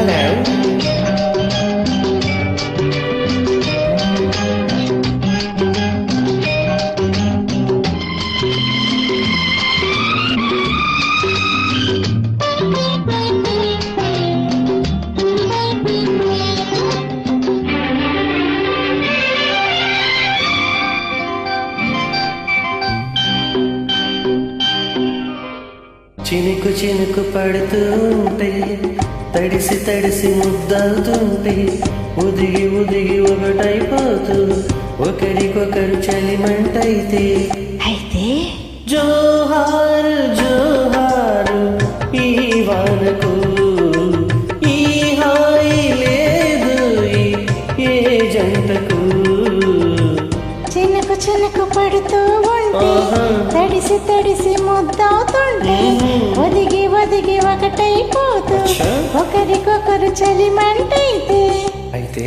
Hello. చినుకు చినుకు పడుతూ ఉంటే తడిసి తడిసి ముద్దవుతుంటే ఉదిగి ఉదిగి ఒకటైపోతూ ఒకరికొకరు చలిమంటైతే అయితే జోహారు జోహారు ఈ వానకు ఈ హాయి లేదు ఏ జంటకు చినుకు పడుతూ ఉంటే. తడిసి తడిసి ముద్దవుతుంటే. ఒదిగి ఒదిగి ఒకటైపోతూ. ఒకరికొకరు చలిమంటైతే అయితే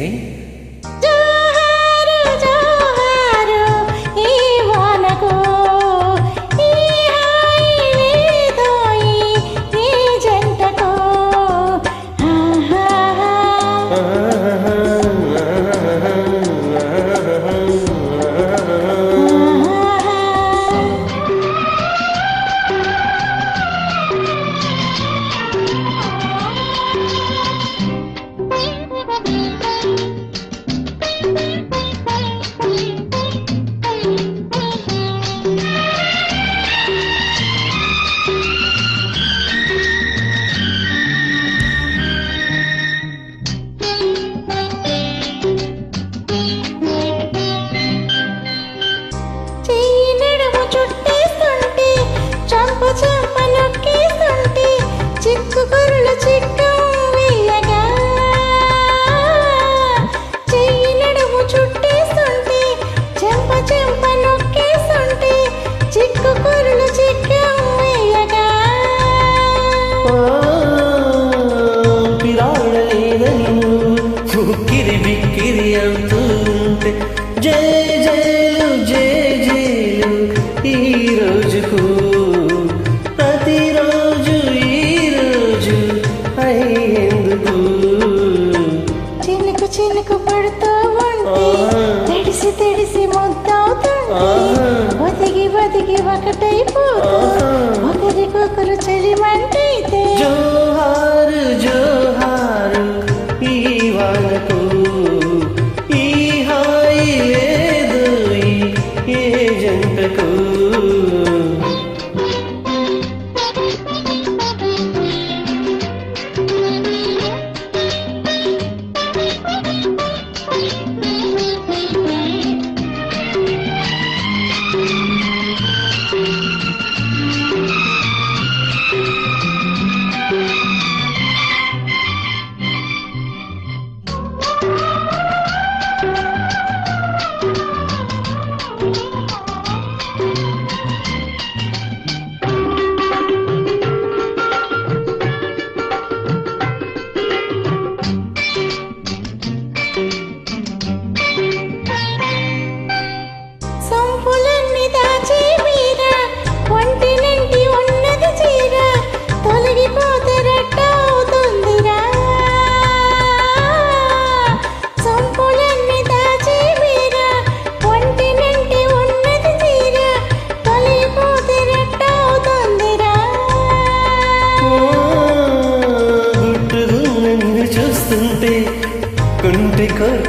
ఉక్కిరి బిక్కిరి అంటుంటే జయ జయలు జయ జయలు ఈ రోజుకు ప్రతిరోజు ఈ రోజు అయ్యేందుకు చినుకు చినుకు పడుతూ ఉంటే. తడిసి తడిసి ముద్దవుతుంటే. ఒదిగి ఒదిగి ఒకటైపోతూ. ఒకరికొకరు చలిమంటైతే ఈ వానకు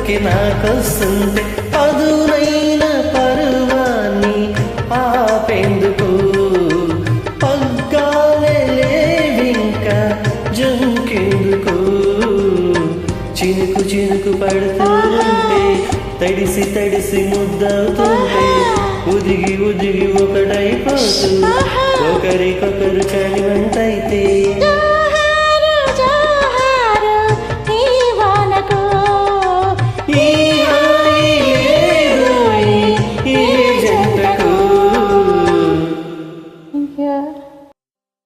కుంటి కొరికి నాకొస్తుంటే పదునైన పరువాన్ని ఆపేందుకు? పగ్గాలే లేవింకా జంకెందుకు? చినుకు చినుకు పడుతూ ఉంటే తడిసి తడిసి ముద్దవుతుంటే ఉదిగి ఉదిగి ఒకటైపోతూ ఒకరికొకరు చలివంతైతే ఆ